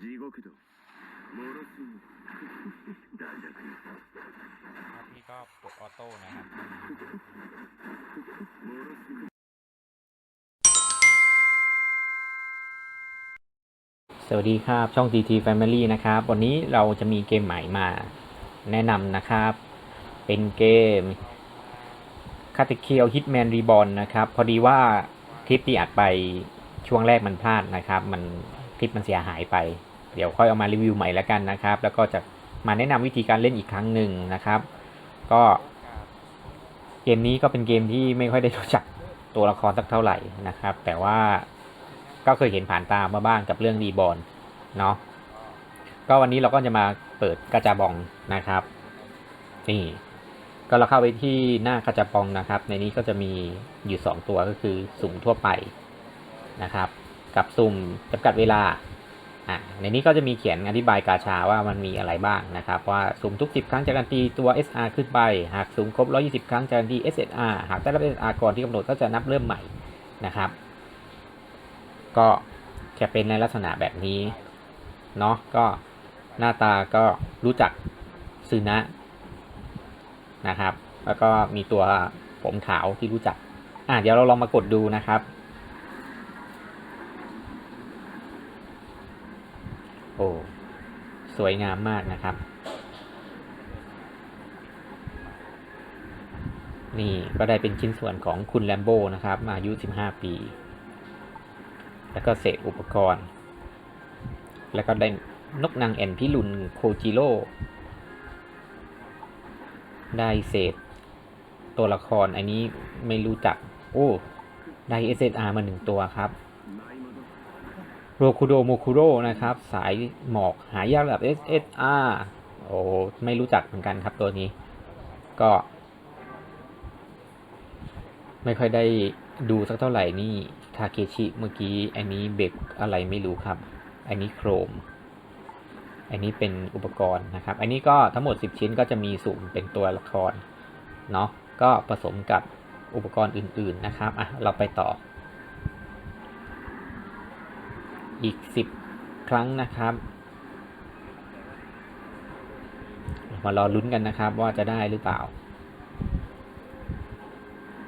地獄だもろすぎ大弱 พี่ก็กดออโต้นะครับ もろすぎ สวัสดีครับ ช่อง TT Family นะครับ วันนี้เราจะมีเกมใหม่มาแนะนำนะครับ เป็นเกม c a t e k i l Hitman Reborn นะครับ พอดีว่าคลิปที่อัดไปช่วงแรกมันพลาดนะครับ มันคลิปมันเสียหายไป เดี๋ยวค่อยเอามารีวิวใหม่แล้วกันนะครับ แล้วก็จะมาแนะนำวิธีการเล่นอีกครั้งหนึ่งนะครับ ก็เกมนี้ก็เป็นเกมที่ไม่ค่อยได้รู้จักตัวละครสักเท่าไหร่นะครับ แต่ว่าก็เคยเห็นผ่านตามาบ้างกับเรื่องรีบอลเนาะก็วันนี้เราก็จะมาเปิดกระจาบองนะครับ นี่ ก็เราเข้าไปที่หน้ากระจาบองนะครับ ในนี้ก็จะมีอยู่สองตัวก็คือสุ่มทั่วไปนะครับ กับสุ่มจำกัดเวลา อะในนี้ก็จะมีเขียนอธิบายกาชาว่ามันมีอะไรบ้างนะครับ ว่าสุ่มทุก 10 ครั้งจะการันตีตัว SR ขึ้นไป หากสุ่มครบ 120 ครั้งจะการันตี SSR หากได้รับ SR ก่อนที่กำหนดก็จะนับเริ่มใหม่นะครับ ก็จะเป็นในลักษณะแบบนี้เนาะก็หน้าตาก็รู้จักซึนะนะครับ แล้วก็มีตัวผมขาวที่รู้จักอะเดี๋ยวเราลองมากดดูนะครับ โอ้สวยงามมากนะครับ นี่ก็ได้เป็นชิ้นส่วนของคุณแลมโบนะครับอายุ 15 ปี แล้วก็เศษอุปกรณ์ แล้วก็ได้นกนางแอ่นพิรุณโคจิโร่ได้เศษตัวละครอันนี้ไม่รู้จัก โอ้ ได้ SSR มาหนึ่งตัวครับ โรคุโดโมคุโรนะครับ สายหมอกหายากระดับ SSR โอ้ไม่รู้จักเหมือนกันครับตัวนี้ ก็ ไม่ค่อยได้ดูสักเท่าไหร่นี่ทาเคชิเมื่อกี้ อันนี้เบรกอะไรไม่รู้ครับ อันนี้โครม อันนี้เป็นอุปกรณ์นะครับ อันนี้ก็ทั้งหมด 10 ชิ้นก็จะมีสุ่มเป็นตัวละคร เนาะก็ผสมกับอุปกรณ์อื่นๆนะครับ อะ เราไปต่อ อีก 10 ครั้งนะครับ มารอลุ้นกันนะครับว่าจะได้หรือเปล่า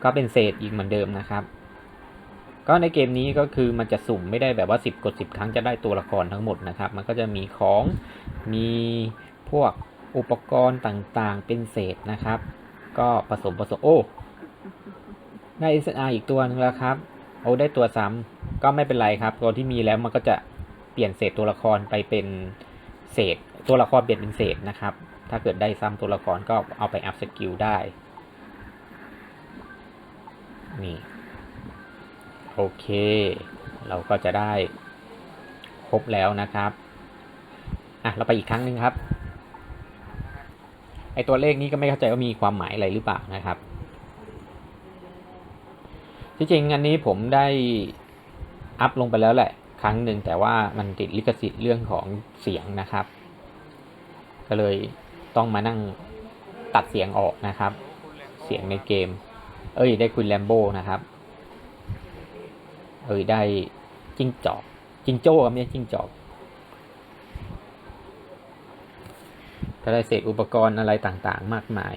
ก็เป็นเศษอีกเหมือนเดิมนะครับ ก็ในเกมนี้ก็คือมันจะสุ่มไม่ได้แบบว่า 10 กด 10 ครั้งจะได้ตัวละครทั้งหมดนะครับ มันก็จะมีของมีพวกอุปกรณ์ต่างๆ เป็นเศษนะครับ ก็ผสมผสมโอ้ได้ SR อีกตัวนึงแล้วครับ โอ้ได้ตัวซ้ำ ก็ไม่เป็นไรครับ ตัวที่มีแล้วมันก็จะเปลี่ยนเศษตัวละครไปเป็นเศษ ตัวละครเปลี่ยนเป็นเศษนะครับ ถ้าเกิดได้ซ้ำตัวละครก็เอาไปอัพสกิลได้ นี่ โอเค เราก็จะได้ครบแล้วนะครับอะเราไปอีกครั้งหนึ่งครับ ไอตัวเลขนี้ก็ไม่เข้าใจว่ามีความหมายอะไรหรือเปล่านะครับ ที่จริงอันนี้ผมได้ อัพลงไปแล้วแหละ ครั้งหนึ่งแต่ว่ามันติดลิขสิทธิ์เรื่องของเสียงนะครับ ก็เลยต้องมานั่งตัดเสียงออกนะครับ เสียงในเกม เอ้ยได้คุณแลมโบ้นะครับ เอ้ยได้จิ้งจอกจิ้งโจ้ครับไม่ใช่จิ้งจอกก็ได้เศษอุปกรณ์อะไรต่างๆ มากมาย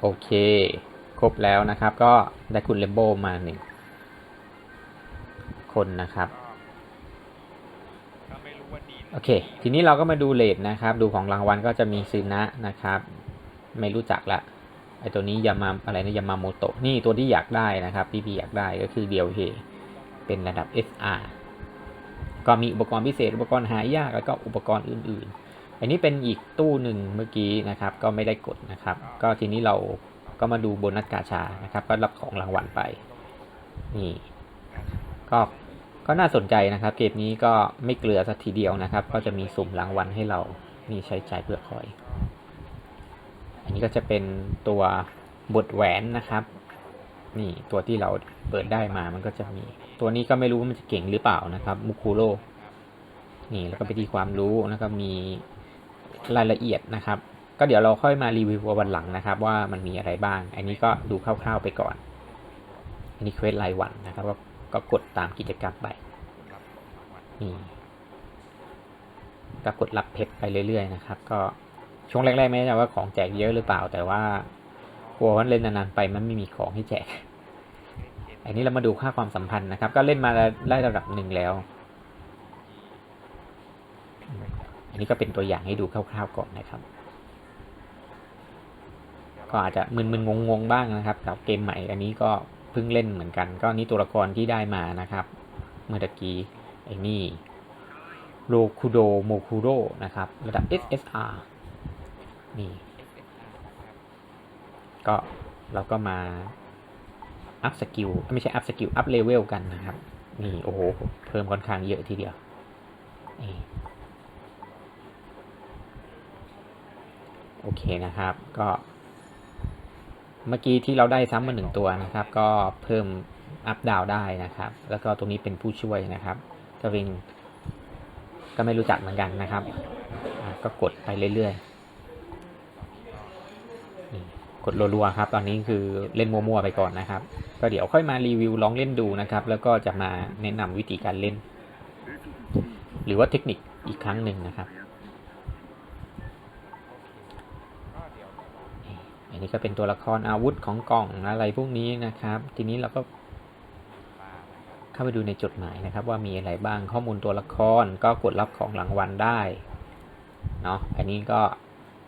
โอเค รบแล้วนะครับ ก็ได้คุณเลมโบมาหนึ่งคนนะครับโอเค ทีนี้เราก็มาดูเลทนะครับ ดูของรางวัลก็จะมีซึนะนะครับ ไม่รู้จักละไอตัวนี้ยามาอะไรนะยามาโมโตะนี่ตัวที่อยากได้นะครับที่พี่อยากได้ก็คือเดียวเฮเป็นระดับ SR ก็มีอุปกรณ์พิเศษ อุปกรณ์หายากแล้วก็อุปกรณ์อื่น ๆ อันนี้เป็นอีกตู้หนึ่งเมื่อกี้นะครับ ก็ไม่ได้กดนะครับ ก็ทีนี้เรา ก็มาดูโบนัสกาชานะครับ ก็รับของรางวัลไป นี่ ก็ก็น่าสนใจนะครับ เกมนี้ก็ไม่เกลือสักทีเดียวนะครับ ก็จะมีสุ่มรางวัลให้เรานี่ใช้จ่ายเพื่อคอย อันนี้ก็จะเป็นตัวบทแหวนนะครับ นี่ตัวที่เราเปิดได้มามันก็จะมี ตัวนี้ก็ไม่รู้ว่ามันจะเก่งหรือเปล่านะครับมุคุโรนี่แล้วก็ไปที่ความรู้แล้วก็มีรายละเอียดนะครับ ก็เดี๋ยวเราค่อยมารีวิววันหลังนะครับ ว่ามันมีอะไรบ้าง อันนี้ก็ดูคร่าวๆไปก่อน อันนี้เควสรายวันนะครับก็ก็กดตามกิจกรรมไปนี่ก็กดรับเพชรไปเรื่อยๆนะครับ ก็ช่วงแรกๆไม่แน่ใจว่าของแจกเยอะหรือเปล่า แต่ว่ากลัวว่าเล่นนานๆไปมันไม่มีของให้แจก อันนี้เรามาดูค่าความสัมพันธ์นะครับ ก็เล่นมาได้ระดับหนึ่งแล้ว อันนี้ก็เป็นตัวอย่างให้ดูคร่าวๆก่อนนะครับ ก็อาจจะมึนๆงงๆบ้างนะครับกับเกมใหม่อันนี้ก็เพิ่งเล่นเหมือนกัน ก็นี่ตัวละครที่ได้มานะครับ เมื่อกี้ไอ้นี่โรคุโดโมคุโรนะครับ ระดับ SSR นี่ ก็เราก็มาอัพสกิลไม่ใช่อัพสกิลอัพเลเวลกันนะครับ นี่ โอ้โห เพิ่มค่อนข้างเยอะทีเดียวนี่โอเคนะครับ ก็ เมื่อกี้ที่เราได้ซ้ำมาหนึ่งตัวนะครับ ก็เพิ่มอัพดาวได้นะครับ แล้วก็ตรงนี้เป็นผู้ช่วยนะครับกวินก็ไม่รู้จักเหมือนกันนะครับ ก็กดไปเรื่อยๆ กดรัวๆครับ ตอนนี้คือเล่นมั่วๆไปก่อนนะครับ ก็เดี๋ยวค่อยมารีวิวลองเล่นดูนะครับ แล้วก็จะมาแนะนำวิธีการเล่น หรือว่าเทคนิคอีกครั้งหนึ่งนะครับ อันนี้ก็เป็นตัวละครอาวุธของกล่องอะไรพวกนี้นะครับ ทีนี้เราก็เข้าไปดูในจดหมายนะครับ ว่ามีอะไรบ้างข้อมูลตัวละครก็กดรับของรางวัลได้เนาะอันนี้ก็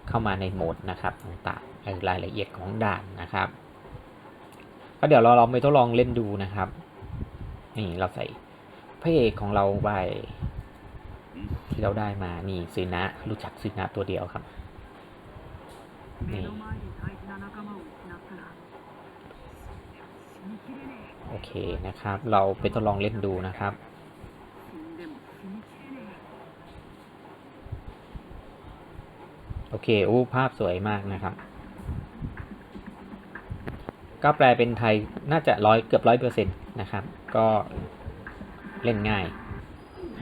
เข้ามาในโหมดนะครับต่างๆรายละเอียดของด่านนะครับ ก็เดี๋ยวเราลองไปทดลองเล่นดูนะครับนี่เราใส่พระเอกของเราไปที่เราได้มานี่ซีนะรู้จักซีนะตัวเดียวครับ目 โอเคนะครับ เราไปทดลองเล่นดูนะครับโอเคอู้ภาพสวยมากนะครับ ก็แปลเป็นไทยน่าจะร้อยเกือบร้อยเปอร์เซ็นต์นะครับ ก็เล่นง่าย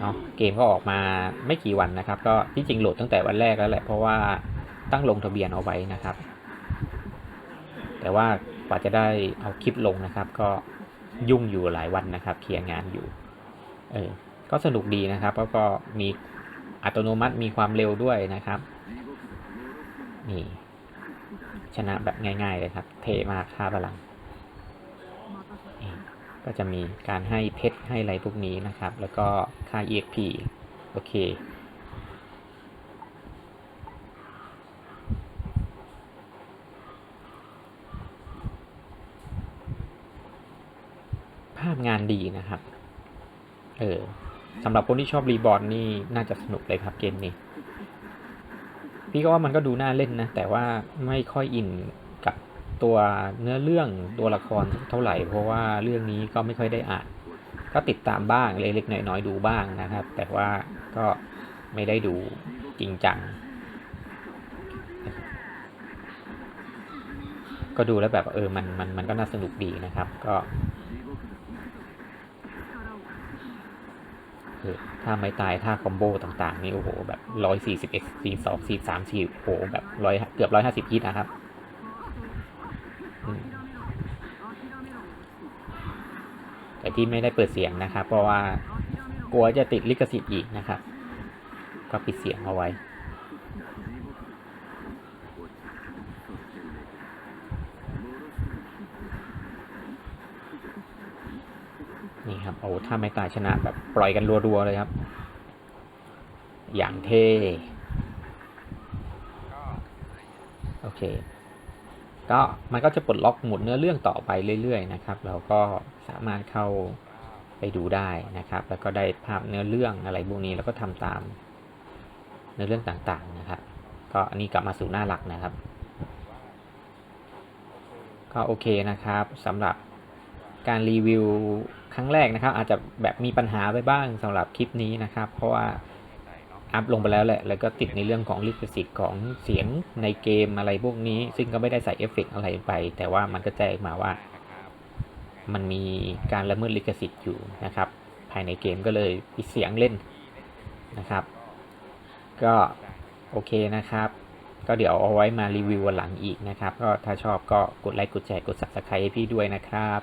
เนาะเกมก็ออกมาไม่กี่วันนะครับ ก็ที่จริงโหลดตั้งแต่วันแรกแล้วแหละ เพราะว่าตั้งลงทะเบียนเอาไว้นะครับ แต่ว่ากว่าจะได้เอาคลิปลงนะครับ ก็ ยุ่งอยู่หลายวันนะครับ เคลียร์งานอยู่ เออ ก็สนุกดีนะครับแล้วก็มีอัตโนมัติมีความเร็วด้วยนะครับ นี่ ชนะแบบง่ายๆเลยครับ เทมากค่าพลัง ก็จะมีการให้เพชรให้อะไรพวกนี้นะครับ แล้วก็ค่า EXP โอเค พงานดีนะครับ เออสำหรับคนที่ชอบรีบอร์ดนี่น่าจะสนุกเลยครับเกมนี้ พี่ก็ว่ามันก็ดูน่าเล่นนะ แต่ว่าไม่ค่อยอินกับตัวเนื้อเรื่องตัวละครเท่าไหร่ เพราะว่าเรื่องนี้ก็ไม่ค่อยได้อ่าน ก็ติดตามบ้างเล็กๆน้อยๆดูบ้างนะครับ แต่ว่าก็ไม่ได้ดูจริงจัง ก็ดูแล้วแบบเออมันมันมันก็น่าสนุกดีนะครับ ก็ คือถ้าไม่ตายถ้าคอมโบต่างๆ นี่โอ้โหแบบร้อยสี่สิบเอ็ดสี่สองสี่สามสี่โอ้โหแบบร้อยเกือบร้อยห้าสิบฮิตนะครับแต่ที่ไม่ได้เปิดเสียงนะครับ เพราะว่ากลัวจะติดลิขสิทธิ์อีกนะครับ ก็ปิดเสียงเอาไว้ นี่ครับโอ้ถ้าไม่ตายชนะแบบปล่อยกันรัวๆเลยครับ อย่างเท่โอเค ก็มันก็จะปลดล็อกหมุดเนื้อเรื่องต่อไปเรื่อย ๆ นะครับ เราก็สามารถเข้าไปดูได้นะครับ แล้วก็ได้ภาพเนื้อเรื่องอะไรพวกนี้แล้วก็ทำตามเนื้อเรื่องต่างๆนะครับ ก็อันนี้กลับมาสู่หน้าหลักนะครับ ก็โอเคนะครับสำหรับ การรีวิวครั้งแรกนะครับ อาจจะแบบมีปัญหาไปบ้างสำหรับคลิปนี้นะครับ เพราะว่าอัพลงไปแล้วแหละ แล้วก็ติดในเรื่องของลิขสิทธิ์ของเสียงในเกมอะไรพวกนี้ ซึ่งก็ไม่ได้ใส่เอฟเฟกต์อะไรไป แต่ว่ามันก็แจ้งมาว่า มันมีการละเมิดลิขสิทธิ์อยู่นะครับ ภายในเกมก็เลยปิดเสียงเล่นนะครับ ก็โอเคนะครับ ก็เดี๋ยวเอาไว้มารีวิววันหลังอีกนะครับ ก็ถ้าชอบก็กดไลค์กดแชร์กด subscribe ให้พี่ด้วยนะครับ